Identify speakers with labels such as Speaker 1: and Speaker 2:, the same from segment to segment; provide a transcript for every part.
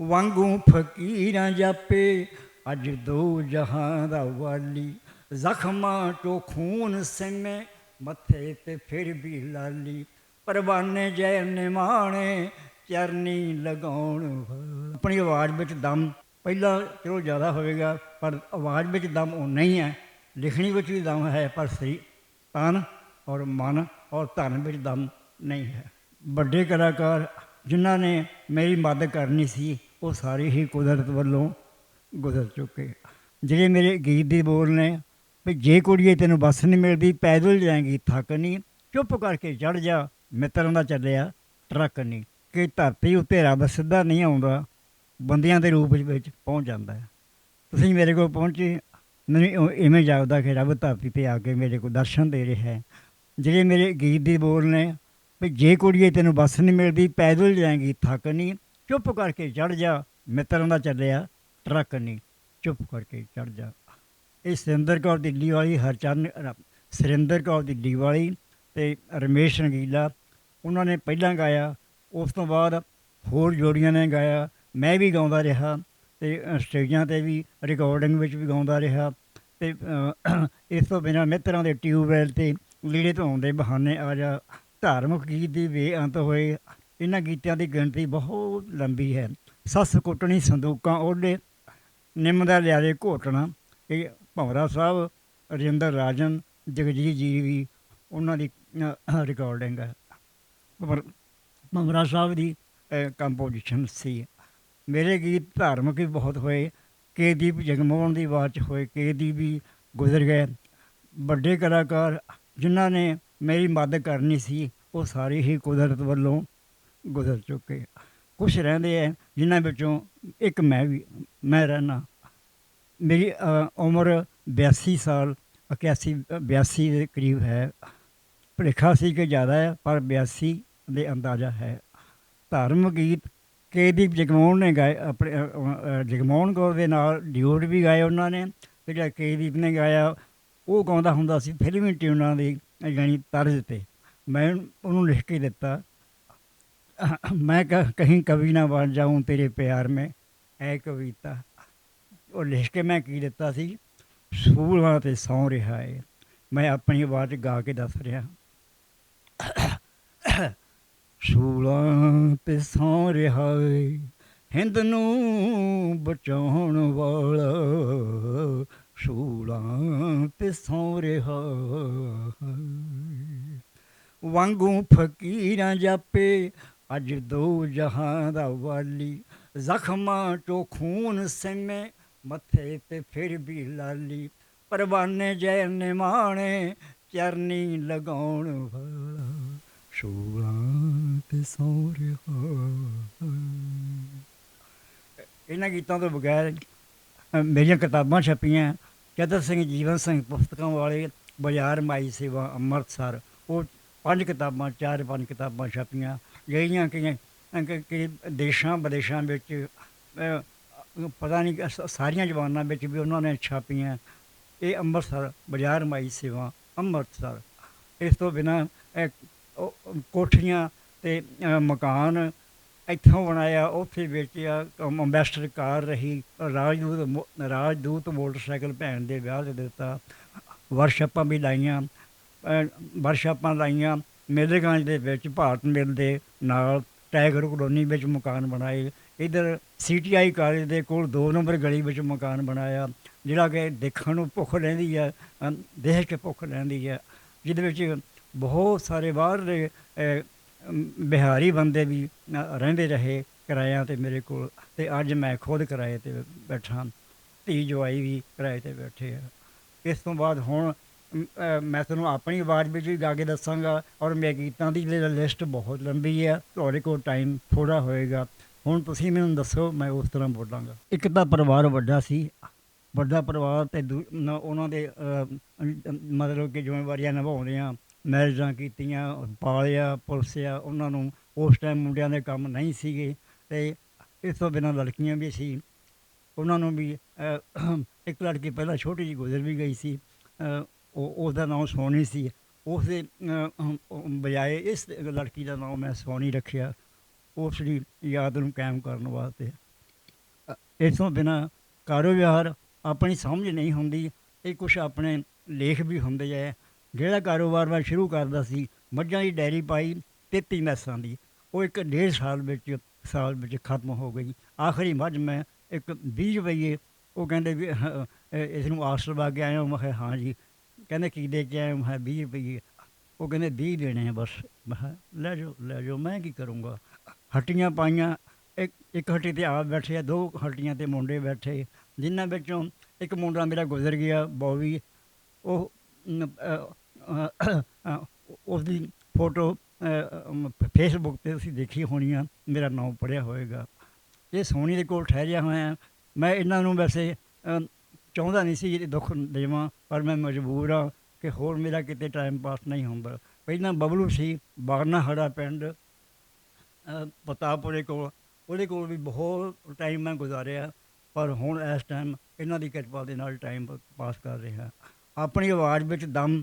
Speaker 1: ਵਾਂਗੂ ਫਕੀਰਾਂ ਜਾਪੇ, ਅੱਜ ਦੋ ਜਹਾਂ ਦਾ ਵਾਲੀ। ਜ਼ਖਮਾਂ ਤੋਂ ਖੂਨ ਸਿੰਮੇ ਮੱਥੇ ਤੇ ਫਿਰ ਵੀ ਲਾਲੀ। ਪਰਵਾਨੇ ਜੈ ਨਿਮਾਣੇ, ਚਰਨੀ ਲਗਾਉਣ ਆਪਣੀ ਆਵਾਜ਼ ਵਿੱਚ ਦਮ, ਪਹਿਲਾਂ ਚਲੋ ਜ਼ਿਆਦਾ ਹੋਵੇਗਾ, ਪਰ ਆਵਾਜ਼ ਵਿੱਚ ਦਮ ਉਹ ਨਹੀਂ ਹੈ। ਲਿਖਣੀ ਵਿੱਚ ਵੀ ਦਮ ਹੈ, ਪਰ ਸਹੀ। ਤਨ ਔਰ ਮਨ ਔਰ ਧਨ ਵਿੱਚ ਦਮ ਨਹੀਂ ਹੈ। ਵੱਡੇ ਕਲਾਕਾਰ ਜਿਨ੍ਹਾਂ ਨੇ ਮੇਰੀ ਮਦਦ ਕਰਨੀ ਸੀ, ਉਹ ਸਾਰੇ ਹੀ ਕੁਦਰਤ ਵੱਲੋਂ ਗੁਜ਼ਰ ਚੁੱਕੇ ਜਿਹੜੇ ਮੇਰੇ ਗੀਤ ਦੇ ਬੋਲ ਨੇ, ਵੀ ਜੇ ਕੁੜੀਏ ਤੈਨੂੰ ਬੱਸ ਨਹੀਂ ਮਿਲਦੀ, ਪੈਦਲ ਜਾਏਗੀ, ਥੱਕ ਨਹੀਂ, ਚੁੱਪ ਕਰਕੇ ਚੜ ਜਾ, ਮਿੱਤਰਾਂ ਦਾ ਚੱਲਿਆ, ਟਰੱਕ ਨਹੀਂ। ਕਿ ਧਰਤੀ ਉੱਤੇ ਰੱਬ ਸਿੱਧਾ ਨਹੀਂ ਆਉਂਦਾ, ਬੰਦਿਆਂ ਦੇ ਰੂਪ ਵਿੱਚ ਪਹੁੰਚ ਜਾਂਦਾ ਹੈ। ਤੁਸੀਂ ਮੇਰੇ ਕੋਲ ਪਹੁੰਚੇ, ਮੈਨੂੰ ਇਉਂ- ਇਵੇਂ ਜਾਪਦਾ ਕਿ ਰੱਬ ਧਰਤੀ ਤੇ ਆ ਕੇ ਮੇਰੇ ਕੋਲ ਦਰਸ਼ਨ ਦੇ ਰਿਹਾ ਹੈ। ਜਿਹੜੇ ਮੇਰੇ ਗੀਤ ਦੇ ਬੋਲ ਨੇ ਵੀ ਜੇ ਕੁੜੀਏ ਤੈਨੂੰ ਬੱਸ ਨਹੀਂ ਮਿਲਦੀ, ਪੈਦਲ ਜਾਏਗੀ, ਥੱਕ ਨਹੀਂ। ਚੁੱਪ ਕਰਕੇ ਚੜ ਜਾ, ਮਿੱਤਰਾਂ ਦਾ ਚੱਲਿਆ, ਟਰੱਕ ਨਹੀਂ। ਚੁੱਪ ਕਰਕੇ ਚੜ ਜਾ। ਇਹ ਸੁਰਿੰਦਰ ਕੌਰ ਦਿੱਲੀ ਵਾਲੀ ਹਰਚਰਨ ਰ- ਸੁਰਿੰਦਰ ਕੌਰ ਦਿੱਲੀ ਵਾਲੀ ਤੇ ਰਮੇਸ਼ ਰੰਗੀਲਾ, ਉਹਨਾਂ ਨੇ ਪਹਿਲਾਂ ਗਾਇਆ, ਉਸ ਤੋਂ ਬਾਅਦ ਹੋਰ ਜੋੜੀਆਂ ਨੇ ਗਾਇਆ। ਮੈਂ ਵੀ ਗਾਉਂਦਾ ਰਿਹਾ ਤੇ ਸਟੇਜਾਂ ਤੇ ਵੀ ਰਿਕਾਰਡਿੰਗ ਵਿੱਚ ਵੀ ਗਾਉਂਦਾ ਰਿਹਾ ਤੇ ਇਸ ਤੋਂ ਬਿਨਾਂ ਮਿੱਤਰਾਂ ਦੇ ਟਿਊਬਵੈਲ ਤੇ ਲੀੜੇ ਧੋਣ ਦੇ ਬਹਾਨੇ ਆ ਜਾ ਧਾਰਮਿਕ ਗੀਤ ਦੀ ਬੇਅੰਤ ਹੋਏ। ਇਹਨਾਂ ਗੀਤਾਂ ਦੀ ਗਿਣਤੀ ਬਹੁਤ ਲੰਬੀ ਹੈ। ਸੱਸ ਕੁੱਟਣੀ ਸੰਦੂਕਾਂ ਉਹਦੇ, ਨਿੰਮ ਦਾ ਲਿਆਰੇ ਘੋਟਣਾ। ਇਹ ਭੰਵਰਾ ਸਾਹਿਬ, ਰਜਿੰਦਰ ਰਾਜਨ, ਜਗਜੀਤ ਜੀ ਵੀ ਉਹਨਾਂ ਦੀ ਰਿਕਾਰਡਿੰਗ ਹੈ। ਪਰ ਸਾਹਿਬ ਦੀ ਕੰਪੋਜੀਸ਼ਨ ਸੀ। ਮੇਰੇ ਗੀਤ ਧਾਰਮਿਕ ਵੀ ਬਹੁਤ ਹੋਏ। ਕੇ ਦੀਪ ਜਗਮੋਹਨ ਦੀ ਆਵਾਜ਼ 'ਚ ਹੋਏ। ਕੇ ਦੀ ਵੀ ਗੁਜ਼ਰ ਗਏ। ਵੱਡੇ ਕਲਾਕਾਰ ਜਿਨ੍ਹਾਂ ਨੇ ਮੇਰੀ ਮਦਦ ਕਰਨੀ ਸੀ ਉਹ ਸਾਰੇ ਹੀ ਕੁਦਰਤ ਵੱਲੋਂ ਗੁਜ਼ਰ ਚੁੱਕੇ ਕੁਝ ਰਹਿੰਦੇ ਹੈ ਜਿਨ੍ਹਾਂ ਵਿੱਚੋਂ ਇੱਕ ਮੈਂ ਵੀ ਮੈਂ ਰਹਿਣਾ ਮੇਰੀ ਉਮਰ 82 ਸਾਲ 81 82 ਦੇ ਕਰੀਬ ਹੈ। ਭੁਲੇਖਾ ਸੀ ਕਿ ਜ਼ਿਆਦਾ ਹੈ ਪਰ 82 ਦੇ ਅੰਦਾਜ਼ਾ ਹੈ। ਧਾਰਮਿਕ ਗੀਤ ਕੇਦੀਪ ਜਗਮੋਹਨ ਨੇ ਗਾਏ ਆਪਣੇ ਅ, ਜਗਮੋਹਨ ਕੌਰ ਦੇ ਨਾਲ ਡਿਊਟ ਵੀ ਗਾਏ ਉਹਨਾਂ ਨੇ ਤੇ ਜਿਹੜਾ ਕੇਦੀਪ ਨੇ ਗਾਇਆ ਉਹ ਗਾਉਂਦਾ ਹੁੰਦਾ ਸੀ ਫਿਲਮੀ ਟਿਊਨਾਂ ਦੀ ਯਾਨੀ ਤਰਜ਼ 'ਤੇ। ਮੈਂ ਉਹਨੂੰ ਲਿਖ ਕੇ ਦਿੱਤਾ। ਮੈਂ ਕਹੀਂ ਕਵੀ ਨਾ ਬਣ ਜਾਉਂ ਤੇਰੇ ਪਿਆਰ ਮੈਂ, ਐ ਕਵਿਤਾ। ਉਹ ਲਿਖ ਕੇ ਮੈਂ ਕੀ ਦਿੱਤਾ ਸੀ? ਸੂਲਾਂ ਤੇ ਸੌ ਰਿਹਾ ਏ। ਮੈਂ ਆਪਣੀ ਆਵਾਜ਼ ਗਾ ਕੇ ਦੱਸ ਰਿਹਾ। ਸੂਲਾਂ ਤੇ ਸੌ ਰਿਹਾ ਏ। ਹਿੰਦ ਨੂੰ ਬਚਾਉਣ ਵਾਲਾ ਸੂਲਾਂ ਤੇ ਸੌਂ ਰਿਹਾ ਏ। ਵਾਂਗੂ ਫਕੀਰਾਂ ਜਾਪੇ, ਅੱਜ ਦੋ ਜਹਾਂ ਦਾ ਵਾਲੀ। ਜ਼ਖਮਾਂ ਚੋਂ ਖੂਨ ਸਿੰਮੇ ਮੱਥੇ ਤੇ ਫਿਰ ਵੀ ਲਾਲੀ। ਪਰਵਾਨੇ ਜੈ ਨਿਮਾਣੇ, ਚਰਨੀ ਲਗਾਉਣ ਵਾਲਾ। ਸੂਲਾਂ ਤੇ ਸੌ ਰਿਹਾ ਇਹਨਾਂ ਗੀਤਾਂ ਤੋਂ ਬਗੈਰ ਮੇਰੀਆਂ ਕਿਤਾਬਾਂ ਛਪੀਆਂ। ਚਤਰ ਸਿੰਘ ਜੀਵਨ ਸਿੰਘ ਪੁਸਤਕਾਂ ਵਾਲੇ ਬਾਜ਼ਾਰ ਮਾਈ ਸੇਵਾ ਅੰਮ੍ਰਿਤਸਰ, ਉਹ ਪੰਜ ਕਿਤਾਬਾਂ, ਚਾਰ ਪੰਜ ਕਿਤਾਬਾਂ ਛਾਪੀਆਂ, ਜਿਹੜੀਆਂ ਕਿ ਕਿ- ਦੇਸ਼ਾਂ ਵਿਦੇਸ਼ਾਂ ਵਿੱਚ ਪਤਾ ਨਹੀਂ ਸ- ਸਾਰੀਆਂ ਜ਼ਬਾਨਾਂ ਵਿੱਚ ਵੀ ਉਹਨਾਂ ਨੇ ਛਾਪੀਆਂ। ਇਹ ਅੰਮ੍ਰਿਤਸਰ ਬਾਜ਼ਾਰ ਮਾਈ ਸੇਵਾ ਅੰਮ੍ਰਿਤਸਰ। ਇਸ ਤੋਂ ਬਿਨਾਂ ਕੋਠੀਆਂ ਤੇ ਮਕਾਨ ਇੱਥੋਂ ਬਣਾਇਆ ਉੱਥੇ ਵੇਚਿਆ ਅਮ ਅੰਬੈਸਡਰ ਕਾਰ ਰਹੀ ਰਾਜਦੂਤ ਮੋ- ਰਾਜਦੂਤ ਮੋਟਰਸਾਈਕਲ ਭੈਣ ਦੇ ਵਿਆਹ ਤੇ ਦਿੱਤਾ। ਵਰਕਸ਼ਾਪਾਂ ਵੀ ਲਾਈਆਂ ਅ, ਵਰਕਸ਼ਾਪਾਂ ਲਾਈਆਂ। ਮੇਲੇਗੰਜ ਦੇ ਵਿੱਚ ਭਾਰਤ ਮਿਲ ਦੇ ਨਾਲ ਟਾਈਗਰ ਕਲੋਨੀ ਵਿੱਚ ਮਕਾਨ ਬਣਾਏ। ਇਧਰ ਸੀਟੀਆਈ ਕਾਲਜ ਦੇ ਕੋਲ 2 ਨੰਬਰ ਗਲੀ ਵਿੱਚ ਮਕਾਨ ਬਣਾਇਆ ਜਿਹੜਾ ਕਿ ਦੇਖਣ ਨੂੰ ਭੁੱਖ ਲੈਂਦੀ ਹੈ ਅ, ਦੇਖ ਕੇ ਭੁੱਖ ਲੈਂਦੀ ਹੈ। ਜਿਹਦੇ ਵਿੱਚ ਬਹੁਤ ਸਾਰੇ ਬਾਹਰ ਦੇ ਅ, ਬਿਹਾਰੀ ਬੰਦੇ ਵੀ ਰਹਿੰਦੇ ਰਹੇ ਕਿਰਾਇਆਂ ਤੇ ਮੇਰੇ ਕੋਲ ਤੇ ਅੱਜ ਮੈਂ ਖੁਦ ਕਿਰਾਏ ਤੇ ਬੈਠਾ, ਧੀ ਜਵਾਈ ਵੀ ਕਿਰਾਏ ਤੇ ਬੈਠੇ ਆ। ਇਸ ਤੋਂ ਬਾਅਦ ਹੁਣ ਮੈਂ ਤੁਹਾਨੂੰ ਆਪਣੀ ਆਵਾਜ਼ ਵਿੱਚ ਵੀ ਗਾ ਕੇ ਦੱਸਾਂਗਾ ਔਰ ਮੇਰੇ ਗੀਤਾਂ ਦੀ ਲਿਸਟ ਬਹੁਤ ਲੰਬੀ ਹੈ ਤੁਹਾਡੇ ਕੋਲ ਟਾਈਮ ਥੋੜਾ ਹੋਏਗਾ। ਹੁਣ ਤੁਸੀਂ ਮੈਨੂੰ ਦੱਸੋ, ਮੈਂ ਉਸ ਤਰ੍ਹਾਂ ਬੋਲਾਂਗਾ। ਇੱਕ ਤਾਂ ਪਰਿਵਾਰ ਵੱਡਾ ਸੀ, ਵੱਡਾ ਪਰਿਵਾਰ ਤੇ ਦੂ- ਉਹਨਾਂ ਦੇ ਮਤਲਬ ਕਿ ਜ਼ਿੰਮੇਵਾਰੀਆਂ ਨਿਭਾਉਂਦੇ ਆ। ਮੈਰਿਜਾਂ ਕੀਤੀਆਂ ਪਾਲਿਆ ਪੁਲਸਿਆ ਉਹਨਾਂ ਨੂੰ ਉਸ ਟਾਈਮ ਮੁੰਡਿਆਂ ਦੇ ਕੰਮ ਨਹੀਂ ਸੀਗੇ ਤੇ ਇਸ ਤੋਂ ਬਿਨਾਂ ਲੜਕੀਆਂ ਵੀ ਸੀ। ਉਹਨਾਂ ਨੂੰ ਵੀ ਇੱਕ ਲੜਕੀ ਪਹਿਲਾਂ ਛੋਟੀ ਜਿਹੀ ਗੁਜ਼ਰ ਵੀ ਗਈ ਸੀ। ਉਹ ਉਹਦਾ ਨਾਮ ਸੋਨੀ ਸੀ। ਉਸ ਦੇ ਬਜਾਏ ਇਸ ਲੜਕੀ ਦਾ ਨਾਮ ਮੈਂ ਸੋਨੀ ਰੱਖਿਆ। ਉਸ ਦੀ ਯਾਦ ਨੂੰ ਕਾਇਮ ਕਰਨ ਵਾਸਤੇ। ਅ, ਇਸ ਤੋਂ ਬਿਨਾ ਕਾਰੋਬਾਰ ਆਪਣੀ ਸਮਝ ਨਹੀਂ ਹੁੰਦੀ। ਇਹ ਕੁਝ ਆਪਣੇ ਲੇਖ ਵੀ ਹੁੰਦੇ ਹੈ ਜਿਹੜਾ ਕਾਰੋਬਾਰ ਮੈਂ ਸ਼ੁਰੂ ਕਰਦਾ ਸੀ, ਮੱਝਾਂ ਦੀ ਡੈਰੀ ਪਾਈ 33 ਮੈਸਾਂ ਦੀ, ਉਹ ਇੱਕ ਡੇਢ ਸਾਲ ਵਿੱਚ ਸਾਲ ਵਿੱਚ ਖਤਮ ਹੋ ਗਈ। ਆਖਰੀ ਮੱਝ ਮੈਂ ਇੱਕ 20 ਰੁਪਈਏ ਉਹ ਕਹਿੰਦੇ ਵੀ ਇਸ ਨੂੰ ਆਸ ਲਵਾ ਕੇ ਆਇਆ ਮੈਂ ਕਿਹਾ, ਹਾਂ ਜੀ। ਕਹਿੰਦੇ, ਕੀ ਦੇ ਕੇ ਆਇਆ ਮੈਂ ਕਿਹਾ 20 ਰੁਪਈਏ ਉਹ ਕਹਿੰਦੇ 20 ਦੇਣੇ ਆ ਬਸ। ਮੈਂ ਲੈ ਜਾਓ ਲੈ ਜਾਓ, ਮੈਂ ਕੀ ਕਰੂੰਗਾ? ਹੱਟੀਆਂ ਪਾਈਆਂ, ਇੱਕ ਇੱਕ ਹੱਟੀ ਤੇ ਆਪ ਬੈਠੇ ਆ, ਦੋ ਹੱਟੀਆਂ ਤੇ ਮੁੰਡੇ ਬੈਠੇ। ਜਿਨ੍ਹਾਂ ਵਿੱਚੋਂ ਇੱਕ ਮੁੰਡਾ ਮੇਰਾ ਗੁਜ਼ਰ ਗਿਆ, ਬੌਵੀ। ਉਹ ਉਸ ਦੀ ਫੋਟੋ ਫੇਸਬੁੱਕ ਤੇ ਤੁਸੀਂ ਦੇਖੀ ਹੋਣੀ ਆ ਮੇਰਾ ਨਾਮ ਪੜਿਆ ਹੋਏਗਾ। ਇਹ ਸੋਹਣੀ ਦੇ ਕੋਲ ਠਹਿਰਿਆ ਹੋਇਆ। ਮੈਂ ਇਹਨਾਂ ਨੂੰ ਵੈਸੇ ਚਾਹੁੰਦਾ ਨਹੀਂ ਸੀ ਇਹ ਦੁੱਖ ਦੇਵਾਂ ਪਰ ਮੈਂ ਮਜਬੂਰ ਆ ਕਿ ਹੋਰ ਮੇਰਾ ਕਿਤੇ ਟਾਈਮ ਪਾਸ ਨਹੀਂ ਹੁੰਦਾ। ਪਹਿਲਾਂ ਬਬਲੂ ਸੀ ਬਾਗਨਾ ਹੜਾ ਪਿੰਡ ਅ, ਪਤਾਪੁਰੇ ਕੋਲ। ਉਹਦੇ ਕੋਲ ਵੀ ਬਹੁਤ ਟਾਈਮ ਮੈਂ ਗੁਜ਼ਾਰਿਆ ਪਰ ਹੁਣ ਇਸ ਟਾਈਮ ਇਹਨਾਂ ਦੀ ਕਿਰਪਾ ਦੇ ਨਾਲ ਟਾਈਮ ਪਾਸ ਕਰ ਰਿਹਾ। ਆਪਣੀ ਆਵਾਜ਼ ਵਿੱਚ ਦਮ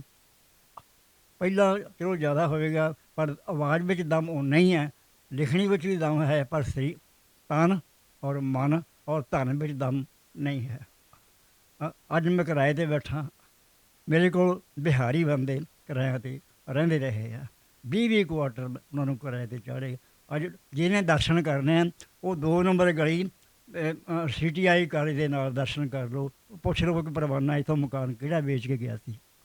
Speaker 1: ਪਹਿਲਾਂ ਚਲੋ ਜ਼ਿਆਦਾ ਹੋਵੇਗਾ, ਪਰ ਆਵਾਜ਼ ਵਿੱਚ ਦਮ ਉਹ ਨਹੀਂ ਹੈ, ਲਿਖਣੀ ਵਿੱਚ ਵੀ ਦਮ ਹੈ, ਪਰ ਸਰੀ ਤਨ ਔਰ ਮਨ ਔਰ ਧਨ ਵਿੱਚ ਦਮ ਨਹੀਂ ਹੈ। ਅ- ਅੱਜ ਮੈਂ ਕਿਰਾਏ ਤੇ ਬੈਠਾ, ਮੇਰੇ ਕੋਲ ਬਿਹਾਰੀ ਬੰਦੇ ਕਿਰਾਏ ਤੇ ਰਹਿੰਦੇ ਰਹੇ ਆ 20 ਵੀਹ ਕੁਆਟਰ ਉਹਨਾਂ ਨੂੰ ਕਿਰਾਏ ਤੇ ਚਾੜੇ ਅੱਜ ਜਿਹਨੇ ਦਰਸ਼ਨ ਕਰਨੇ ਆ ਉਹ ਦੋ ਨੰਬਰ ਗਲੀ ਸੀਟੀਆਈ ਕਾਲਜ ਦੇ ਨਾਲ ਦਰਸ਼ਨ ਕਰ ਲਓ, ਪੁੱਛ ਲਓ ਕਿ ਪਰਵਾਨਾ ਇਥੋਂ ਮਕਾਨ ਕਿਹੜਾ ਵੇਚ ਕੇ ਗਿਆ ਸੀ।